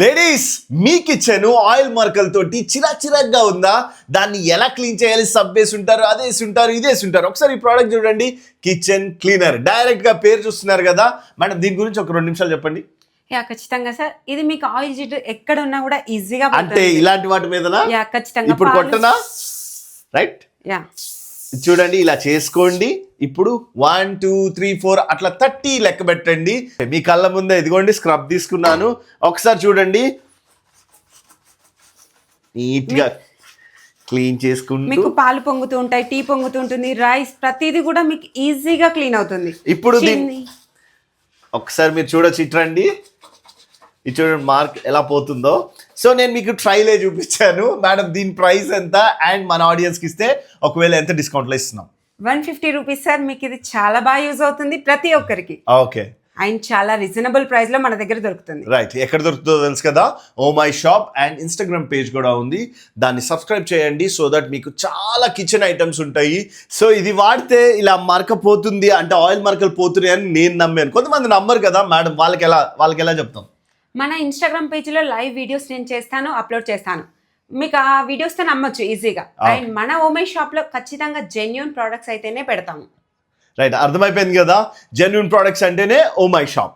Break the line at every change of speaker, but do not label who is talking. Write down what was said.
Ladies మీ kitchen oil మార్కలతోటి చిరాక్ చిరాక్గా ఉందా? దాన్ని ఎలా క్లీన్ చేయాలి? సబ్ వేసి ఉంటారు అదే వేసి ఉంటారు ఇదే వేసి ఉంటారు. ఒకసారి ఈ ప్రోడక్ట్ చూడండి. కిచెన్ క్లీనర్ డైరెక్ట్గా పేరు చూస్తున్నారు కదా. మేడం దీని గురించి ఒక రెండు నిమిషాలు చెప్పండి.
యా ఖచ్చితంగా సార్. ఇది మీకు ఆయిల్ జిడ్డు ఎక్కడ ఉన్నా కూడా ఈజీగా
అంటే ఇలాంటి వాటి మీదనా?
యా ఖచ్చితంగా.
ఇప్పుడు కొట్టనా? Right
yeah.
చూడండి ఇలా చేసుకోండి. ఇప్పుడు వన్ టూ త్రీ ఫోర్ అట్లా థర్టీ లెక్క పెట్టండి. మీ కళ్ళ ముందే ఇదిగోండి స్క్రబ్ తీసుకున్నాను. ఒకసారి చూడండి. నీట్గా క్లీన్ చేసుకుంటూ
మీకు పాలు పొంగుతూ ఉంటాయి టీ పొంగుతూ ఉంటుంది రైస్ ప్రతిదీ కూడా మీకు ఈజీగా క్లీన్ అవుతుంది.
ఇప్పుడు ఒకసారి మీరు చూడొచ్చు ఇట్రండి ఇది చూడండి మార్క్ ఎలా పోతుందో. సో నేను మీకు ట్రైలే చూపించాను. మేడం దీని ప్రైస్ ఎంత? అండ్ మన ఆడియన్స్కి ఇస్తే ఒకవేళ ఎంత డిస్కౌంట్లో ఇస్తున్నాం?
వన్ ఫిఫ్టీ రూపీస్ సార్ మీకు ఇది చాలా బాగా యూజ్ అవుతుంది ప్రతి ఒక్కరికి.
ఓకే
అండ్ చాలా రీజనబుల్ ప్రైస్లో మన దగ్గర దొరుకుతుంది.
రైట్ ఎక్కడ దొరుకుతుందో తెలుసు కదా? ఓ my shop and Instagram page కూడా ఉంది. దాన్ని సబ్స్క్రైబ్ చేయండి సో దట్ మీకు చాలా కిచెన్ ఐటమ్స్ ఉంటాయి. సో ఇది వాడితే ఇలా మరక పోతుంది అంటే ఆయిల్ మరకలు పోతున్నాయి అని నేను నమ్మాను. కొంతమంది నమ్మరు కదా మేడం వాళ్ళకి ఎలా వాళ్ళకి ఎలా చెప్తాం?
మన ఇన్స్టాగ్రామ్ పేజీలో లైవ్ వీడియోస్ నేను చేస్తాను అప్లోడ్ చేస్తాను. మీకు ఆ వీడియోస్తో నమ్మొచ్చు ఈజీగా అండ్ మన ఓమై షాప్లో ఖచ్చితంగా జెన్యున్ ప్రోడక్ట్స్ అయితేనే పెడతాము.
రైట్ అర్థమైపోయింది కదా? జెన్యున్ ప్రోడక్ట్స్ అంటేనే ఓ మై షాప్.